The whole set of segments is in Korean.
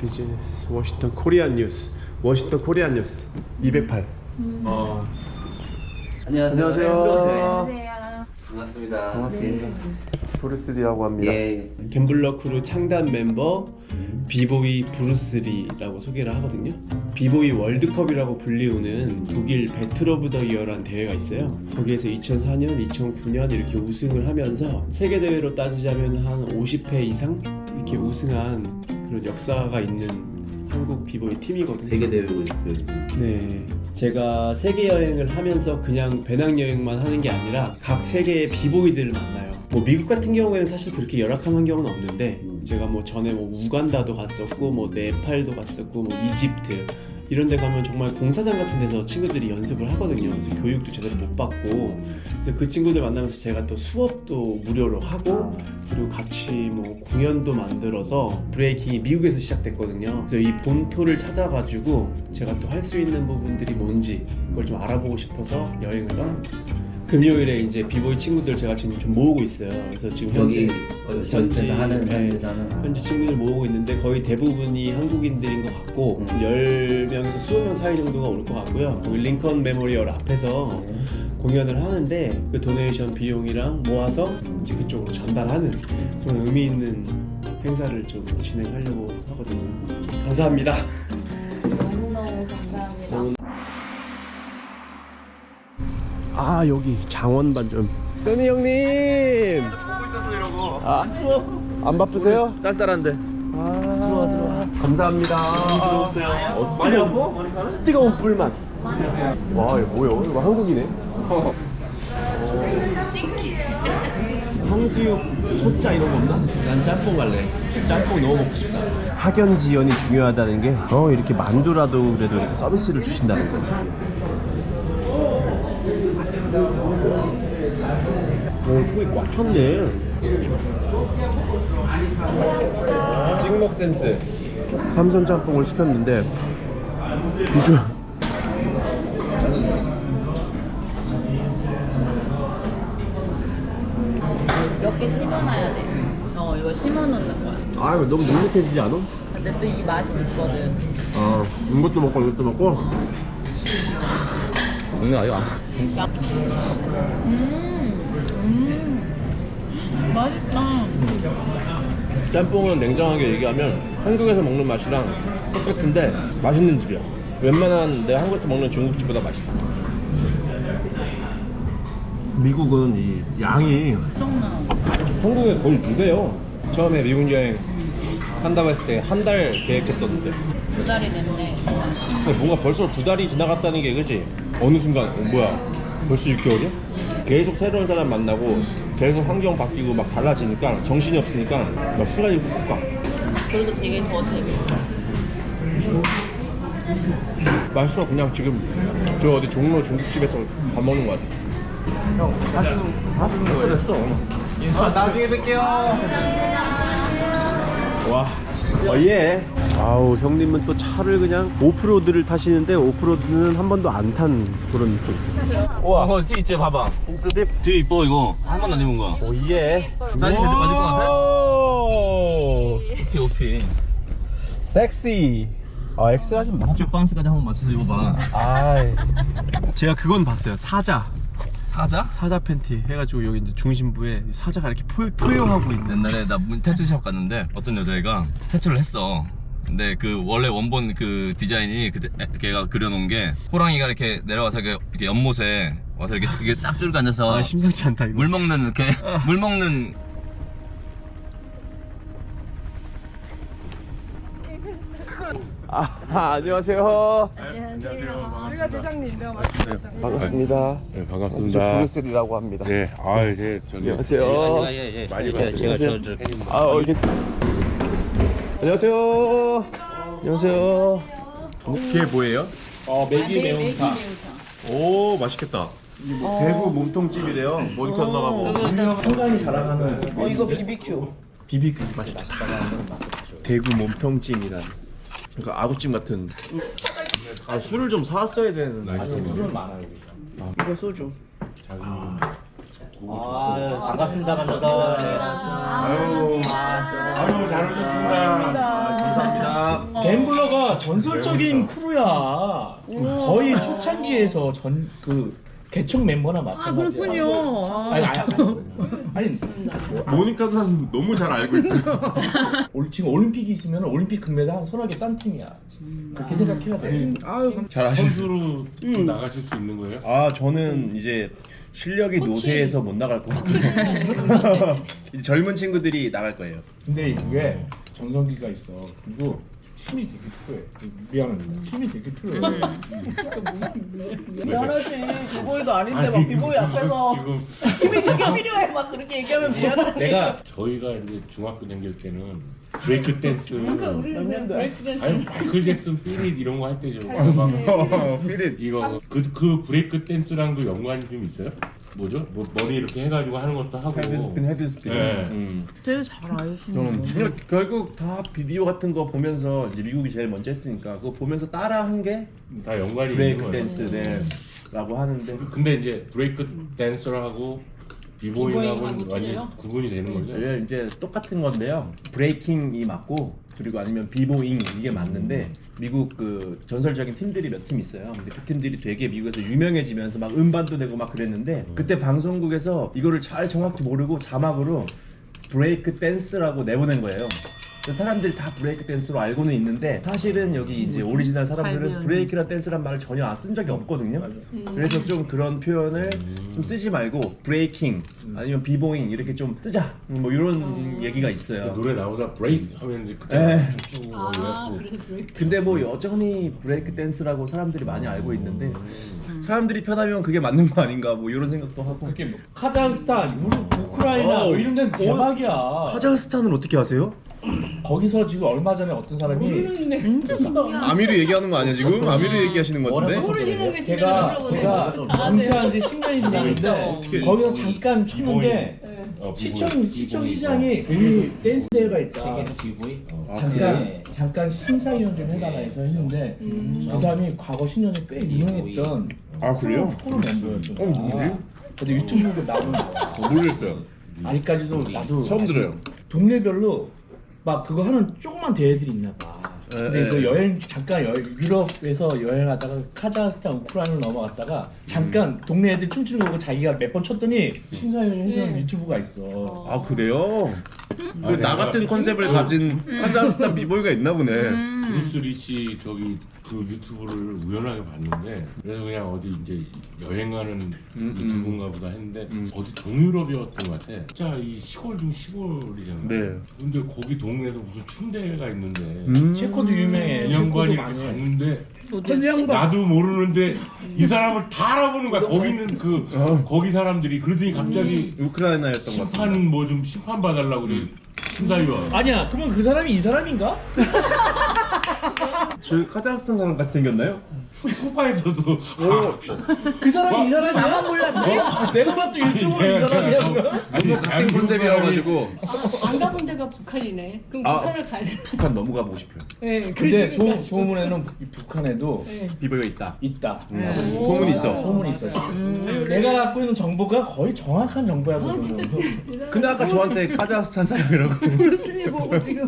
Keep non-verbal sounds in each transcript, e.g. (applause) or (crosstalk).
비즈니스 워싱턴 코리안 뉴스 워싱턴 코리안 뉴스 208 어. 안녕하세요. 안녕하세요. 반갑습니다. 반갑습니다 브루스리라고 합니다 예. 갬블러 크루 창단 멤버 비보이 브루스리라고 소개를 하거든요 비보이 월드컵이라고 불리우는 독일 배틀 오브 더 이어라는 대회가 있어요 거기에서 2004년, 2009년 이렇게 우승을 하면서 세계 대회로 따지자면 한 50회 이상 이렇게 우승한 그런 역사가 있는 한국 비보이 팀이거든요 세계 대회고 있어요. 네. 제가 세계 여행을 하면서 그냥 배낭 여행만 하는 게 아니라 각 세계의 비보이들을 만나요. 뭐 미국 같은 경우에는 사실 그렇게 열악한 환경은 없는데 제가 뭐 전에 뭐 우간다도 갔었고 뭐 네팔도 갔었고 뭐 이집트 이런 데 가면 정말 공사장 같은 데서 친구들이 연습을 하거든요. 그래서 교육도 제대로 못 받고 그래서 그 친구들 만나면서 제가 또 수업도 무료로 하고 그리고 같이 뭐 공연도 만들어서 브레이킹이 미국에서 시작됐거든요. 그래서 이 본토를 찾아가지고 제가 또 할 수 있는 부분들이 뭔지 그걸 좀 알아보고 싶어서 여행을 떠납니다. 금요일에 이제 비보이 친구들 제가 지금 좀 모으고 있어요. 그래서 지금 현재 여기 어디 전체에서 하는 네, 현지에서는 현지 친구들 모으고 있는데 거의 대부분이 한국인들인 것 같고 음. 10명에서 20명 사이 정도가 올 것 같고요. 거기 링컨 메모리얼 앞에서 공연을 하는데 그 도네이션 비용이랑 모아서 이제 그쪽으로 전달하는 그런 의미 있는 행사를 좀 진행하려고 하거든요. 감사합니다. 너무너무 감사합니다. 아 여기 장원 반점 써니 형님! 보고 있었어 이러고 아, 안 바쁘세요? 쌀쌀한데. 아, 들어와 들어와. 감사합니다. 들어오세요 많이 아파? 뜨거운 불만. 와 이거 뭐야 이거 한국이네? 향수육 소자 이런 거 없나? 난 짬뽕 갈래. 짬뽕 너무 먹고 싶다. 학연 지연이 중요하다는 게 어 이렇게 만두라도 그래도 이렇게 서비스를 주신다는 거 오, 속이 꽉 찼네. 찍먹 센스. 삼선 짬뽕을 시켰는데 비주 몇개 심어놔야 돼. 어, 이거 심어놓는 거야. 아 이거 너무 눅눅해지지 않아? 근데 또 이 맛이 있거든. 아 이것도 먹고 이것도 먹고 오늘 아유 음, 음, 맛있다. 짬뽕은 냉정하게 얘기하면 한국에서 먹는 맛이랑 똑같은데 맛있는 집이야. 웬만한 내가 한국에서 먹는 중국집보다 맛있어. 미국은 이 양이 엄청나. 한국에 거의 두 배요. 처음에 미국 여행 한다고 했을 때 한 달 계획했었는데 두 달이 됐네. 근데 뭔가 벌써 두 달이 지나갔다는 게 그지? 어느 순간 어, 뭐야 벌써 6개월이야? 계속 새로운 사람 만나고 계속 환경 바뀌고 막 달라지니까 정신이 없으니까 막 시간이 훅훅 가. 그래도 되게 더 재밌어. 맛있어. 그냥 지금 저 어디 종로 중국집에서 밥 먹는 거 같아. 형 사주는 거예요? 했어 아, 나중에 뵐게요. 와 어, 예. 아우 형님은 또 차를 그냥 오프로드를 타시는데 오프로드는 한 번도 안 탄 그런 느낌 우와 어, 뒤 있지 봐봐 뒤 이뻐 이거 한 번도 안 입은 거야 오 예. 사이즈가 좀 맞을 것 같아? 오, 오피 오피 섹시. 아 엑스가 좀 맞죠? 홈백 바운스까지 한번 맞춰서 입어봐 아, 제가 그건 봤어요. 사자. 사자? 사자 팬티 해가지고 여기 이제 중심부에 사자가 이렇게 포, 포효하고 있는. 옛날에 나 문- 태투샵 갔는데 어떤 여자애가 태투를 했어 근데 그 원래 원본 그 디자인이 그 걔가 그려놓은 게 호랑이가 이렇게 내려와서 이렇게, 이렇게 연못에 와서 이렇게, 이게 싹 줄고 앉아서 아 심상치 않다 이거. 물 먹는 이렇게 물 먹는 아, 아 안녕하세요. 우리가 대장님 내가 맞습니다. 반갑습니다. 네, 저 반갑습니다. 브루스리라고 합니다. 네, 아, 네, 저기 안녕하세요. 많이 제가, 제가 저, 저 아, 어, 이게... 안녕하세요. 안녕하세요. 그게 뭐예요? 어, 매기 매운탕. 오, 맛있겠다. 대구 몸통집이래요. 못 건너가고. 어, 이거 BBQ. 비비큐 맛있다. 대구 몸통찜이란. 그러니까 아구찜 같은. 아 술을 좀 사왔어야 되는 아이템이. 술은 많아요. 이거 소주. 아유 반갑습니다 만나서 아유, 아유 잘 오셨습니다. 감사합니다. 우리가 전설적인 크루야. 거의 초창기에서 전 그 개척 멤버나 아 마찬가지야. 그렇군요. 아. 아니, 아니, 아니, 아니 모니카는 너무 잘 알고 있어요. (laughs) 올- 지금 올림픽이 있으면 올림픽 금메달 한 서너 개 딴 팀이야. 그렇게 생각해야 돼. 잘 아시는. 선수로 나가실 수 있는 거예요? 아 저는 이제 실력이 노세에서 못 나갈 것 같고 (laughs) 이제 젊은 친구들이 나갈 거예요. 근데 이게 전성기가 있어. 그리고 힘이 되게 필요해. 미안합니다. 힘이 되게 필요해. 미안하지. 비보이도 아닌데 막 비보이 앞에서 지금 (laughs) 힘이 되게 필요해. 막 그렇게 얘기하면 미안하지. 내가 저희가 이제 중학교 다닐 때는 브레이크 댄스 몇 년도야? 아니 마이클 잭슨 삐릿 이런 거 할 때죠. 피릿 이거 그 그 브레이크 댄스랑도 연관이 좀 있어요? 뭐죠? 뭐 머리 이렇게 해가지고 하는 것도 하고. 헤드스핀 헤드스핀. 네. 음. 되게 잘 아시는 거. 결국 다 비디오 같은 거 보면서 이제 미국이 제일 먼저 했으니까 그거 보면서 따라한 게 다 연관이 브레이크 있는 거예요. 댄스라고 하는데 근데 이제 브레이크 댄서하고 비보잉하고는 비보잉하고 완전 틀려요? 구분이 되는 거죠. 이게 이제 똑같은 건데요. 브레이킹이 맞고 그리고 아니면 비보잉 이게 맞는데 미국 그 전설적인 팀들이 몇 팀 있어요. 근데 그 팀들이 되게 미국에서 유명해지면서 막 음반도 내고 막 그랬는데 그때 방송국에서 이거를 잘 정확히 모르고 자막으로 브레이크 댄스라고 내보낸 거예요. 사람들이 다 브레이크 댄스로 알고는 있는데 사실은 여기 이제 오리지널 사람들은 갈비언. 브레이크란 댄스란 말을 전혀 안 쓴 적이 없거든요. 그래서 좀 그런 표현을 좀 쓰지 말고 브레이킹 아니면 비보잉 이렇게 좀 쓰자 뭐 이런 얘기가 있어요. 노래 나오다 브레이크 하면 이제 그때 네. 쭉아 이래갖고 그래서 브레이크. 근데 뭐 여전히 브레이크 댄스라고 사람들이 많이 알고 있는데 사람들이 편하면 그게 맞는 거 아닌가 뭐 이런 생각도 하고. 뭐 카자흐스탄, 우- 우크라이나 어. 뭐 이런 데는 대박이야. 카자흐스탄은 어떻게 아세요? 거기서 지금 얼마 전에 어떤 사람이 진짜 신기하다. 아미르 얘기하는 거 아니야 지금? 아미르 얘기하시는 건데? 모르시는 게 제가 제가 은퇴한 지 10년이 지났는데 어떻게- 거기서 잠깐 쳤는데 어, 시청 시청. 시장이 그 댄스 대회가 있다. 어. 잠깐 잠깐 심사위원 좀 해달라 해서 했는데 그 사람이 과거 10년에 꽤 유명했던 아 그래요? 프로 멤버였던 어? 근데 유튜브에 나오는 거야. 모르겠어요. 아직까지도 나도 처음 들어요. 동네별로 막 그거 하는 조그만 대회들이 있나 봐. 근데 에, 그 에. 여행 잠깐 여, 유럽에서 여행하다가 카자흐스탄 우크라이나로 넘어갔다가 잠깐 동네 애들 춤추는 거 보고 자기가 몇번 췄더니 심사위원 해주는 유튜브가 있어. 아 그래요? 아, 그나 같은 컨셉을 가진 카자흐스탄 비보이가 있나 보네. 브루스 리치 저기 그 유튜브를 우연하게 봤는데 그래서 그냥 어디 이제 여행 가는 음, 유튜브인가 보다 했는데 음. 어디 동유럽이었던 것 같아 진짜 이 시골 중 시골이잖아 네. 근데 거기 동네에서 무슨 춤대회가 있는데 음. 체코도 유명해. 이 양반이 체코도 이렇게 많이 해. 갔는데 도대체 나도 모르는데 이 사람을 다 알아보는 거야 거기 있는 그 어. 거기 사람들이 그러더니 갑자기 우크라이나였던 것 같습니다. 심판 뭐 좀 심판 봐달라고 그래 심사위원 아니야. 그러면 그 사람이 이 사람인가? (laughs) 저 카자흐스탄 사람 같이 생겼나요? 쿠바에서도 그 사람이 이 사람이야? 나만 몰랐지? 내가 봤던 유튜브는 이 사람이야. 아니 같은 컨셉이어가지고 안 가본 데가 북한이네. 그럼 아. 북한을 가야 돼. 북한 넘어가 보고 싶어요. (laughs) 네, 근데. 소, 소문에는 이 북한에도 비보이가 있다. 있다. 음. 소문이 있어. 소문이 있어. 내가 갖고 있는 정보가 거의 정확한 정보야. 그거는. 근데 아까 저한테 카자흐스탄 사람이라고. (laughs) 보고 지금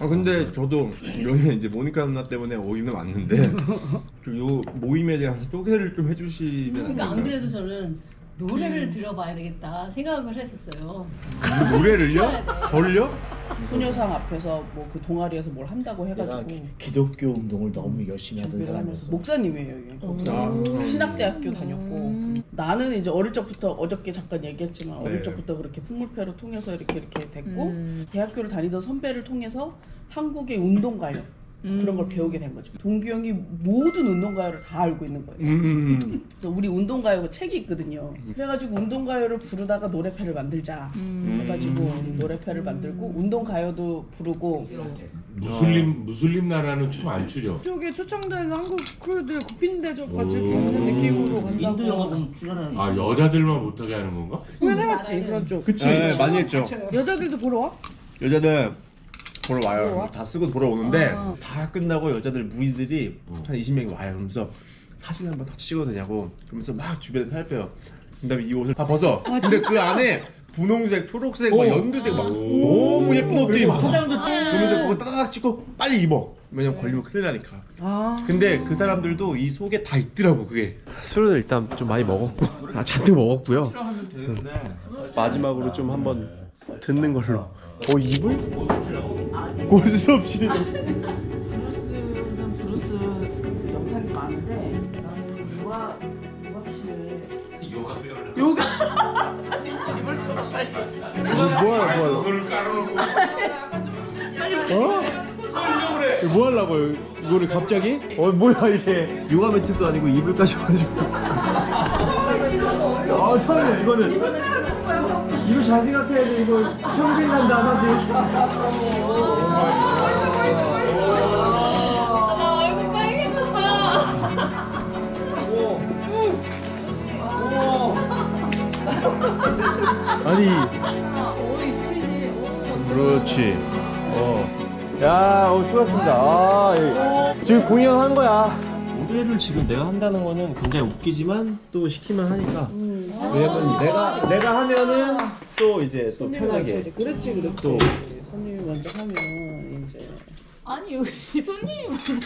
아 근데 저도 여기 이제 모니카 누나 때문에 오기는 왔는데 (laughs) 좀 요 모임에 대해서 소개를 좀 해주시면 그러니까 안 될까요? 그래도 저는 노래를 들어봐야 되겠다 생각을 했었어요. 노래를요? (laughs) 저를요? 소녀상 앞에서 뭐 그 동아리에서 뭘 한다고 내가 해가지고 기 독교 운동을 너무 열심히 하던 준비를 하면서 사람이었어. 목사님이에요 여기. 목사. 아. 신학대학교 다녔고 나는 이제 어릴 적부터 어저께 잠깐 얘기했지만 어릴 네. 적부터 그렇게 풍물패로 통해서 이렇게 이렇게 됐고 음. 대학교를 다니던 선배를 통해서 한국의 운동가요 그런 걸 배우게 된 거죠. 동규 형이 모든 운동가요를 다 알고 있는 거예요. 음. (laughs) 그래서 우리 운동가요 책이 있거든요. 그래가지고 운동가요를 부르다가 노래패를 만들자. 음. 해가지고 노래패를 만들고 운동가요도 부르고 무슬림 무슬림 나라는 춤 안 추죠. 쪽에 초청된 한국 크루들 구핀대접 오. 가지고 있는 느낌으로 간다고. 인도 영화 보면 출연하는 아 여자들만 못하게 하는 건가? 공연해봤지 그런 쪽. 그치? 네, 많이 했죠. 여자들도 보러 와? 여자들 보러 와요. 다 쓰고 보러 오는데 아. 다 끝나고 여자들 무리들이 어. 한 20명이 와요. 그러면서 사진 한번 다 찍어도 되냐고. 그러면서 막 주변에 살펴요. 그다음에 이 옷을 다 벗어. 근데 그 안에 분홍색, 초록색, 막 오. 연두색 막 너무 예쁜 옷들이 많아. 포장도 치- 그러면서 그거 따닥 찍고 빨리 입어. 왜냐면 걸리면 큰일 나니까. 아. 근데 그 사람들도 이 속에 다 있더라고 그게. 술을 일단 좀 많이 먹었고, 아 잔뜩 먹었고요. 마지막으로 좀 한번 듣는 걸로. 어 이불? 고스 없이. 브루스는 브루스 그 영상이 많은데 나는 요가 요가 씨의 요가 (laughs) 뭐야 뭐야? 그걸 깔아놓고 어? 이거 뭐 하려고요? 이거를 갑자기? 어 뭐야 이게? 요가 매트도 아니고 이불까지 가지고. 아 처음이야 이거는. 이거 잘 생각해야 돼 이거 평생 간다 하지. 나 얼굴 빨개졌어요. 아니. 그렇지. 어. 야, 어, 수고하셨습니다. 아, 예. 지금 공연한 거야. 무대를 지금 내가 한다는 거는 굉장히 웃기지만 또 시키면 하니까. 왜냐면 내가 내가 하면은 또 이제 또 편하게. 그렇지 그렇지 또. 손님이 먼저 하면 이제 아니 여기 손님이 (laughs) 먼저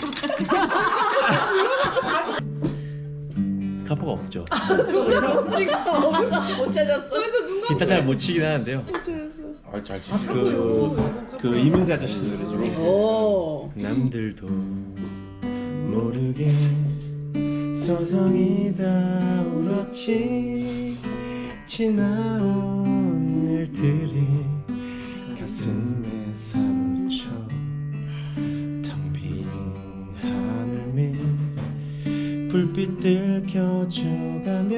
카포가 없죠. 지금 없어 못 찾았어 기타 잘 못 치긴 하는데요. 아 잘 치시 그, 그 이문세 아저씨 노래 중에. 오 남들도 모르게 서성이다 울었지. 지나온 일들이 가슴에 사무쳐 텅 빈 하늘 밑 불빛들 켜져가며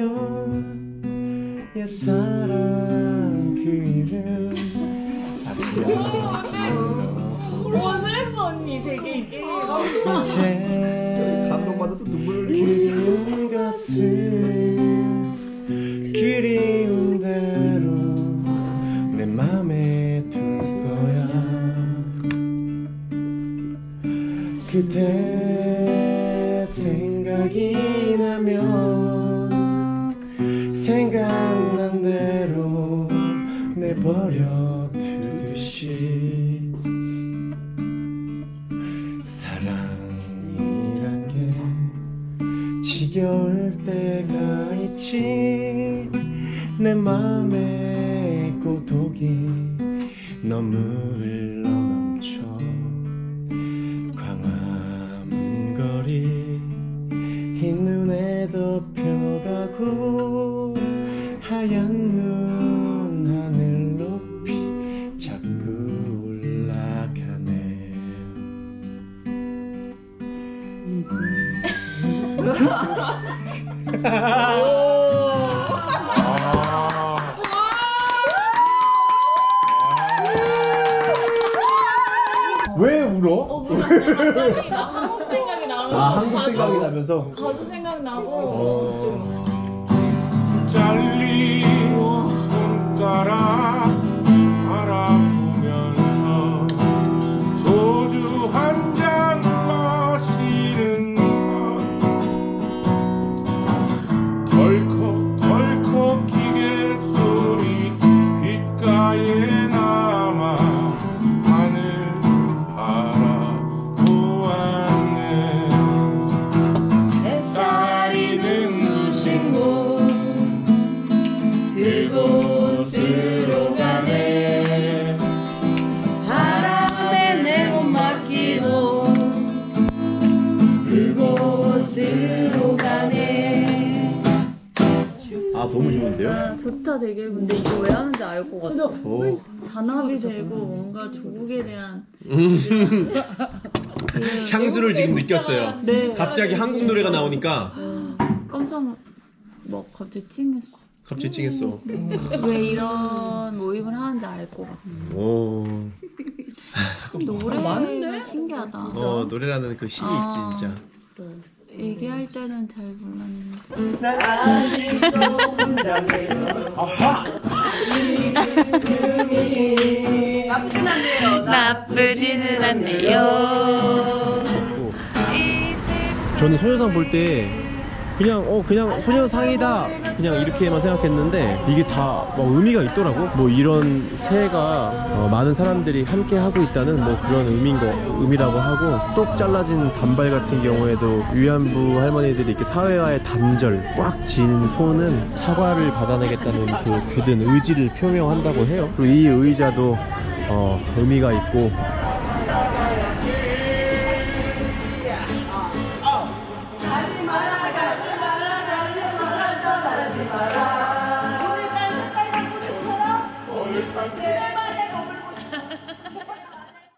옛사랑 그 이름 와 슬퍼 언니. 되게 이게. 이제 감동받아서 눈물 그리운 것을 그리운 지겨울 때가 있지. 내 맘에 고독이 너무 흘러넘쳐 광화문 거리 흰 눈에 덮여가고 왜 울어? 어 갑자기 나 한국 생각이 나고 아 한국 생각이 나면서? 가수 생각 나고 어... 잘린 손가락 그곳으로 가네. 아 너무 좋은데요? 아, 좋다. 되게 근데 이거 왜 하는지 알 것 같아. 오. 단합이 되고 뭔가 조국에 대한 그 (laughs) 향수를 지금 느꼈어요. 네. 갑자기 한국 노래가 나오니까. 어, 깜짝 놀- 뭐 갑자기 찡했어 갑자기 찡했어. 왜 이런 모임을 하는지 알 것 같아 오. 노래가 신기하다. 어 노래라는 그 힘이 아. 있지 진짜. 얘기할 때는 잘 몰랐는데 나쁘지는 않네요. 저는 소녀상 볼 때 그냥 어 그냥 소녀상이다 그냥 이렇게만 생각했는데 이게 다 뭐 의미가 있더라고. 뭐 이런 새해가 어, 많은 사람들이 함께 하고 있다는 뭐 그런 의미인 거 의미라고 하고 똑 잘라진 단발 같은 경우에도 위안부 할머니들이 이렇게 사회와의 단절 꽉쥔 손은 사과를 받아내겠다는 그 굳은 의지를 표명한다고 해요. 그리고 이 의자도 어, 의미가 있고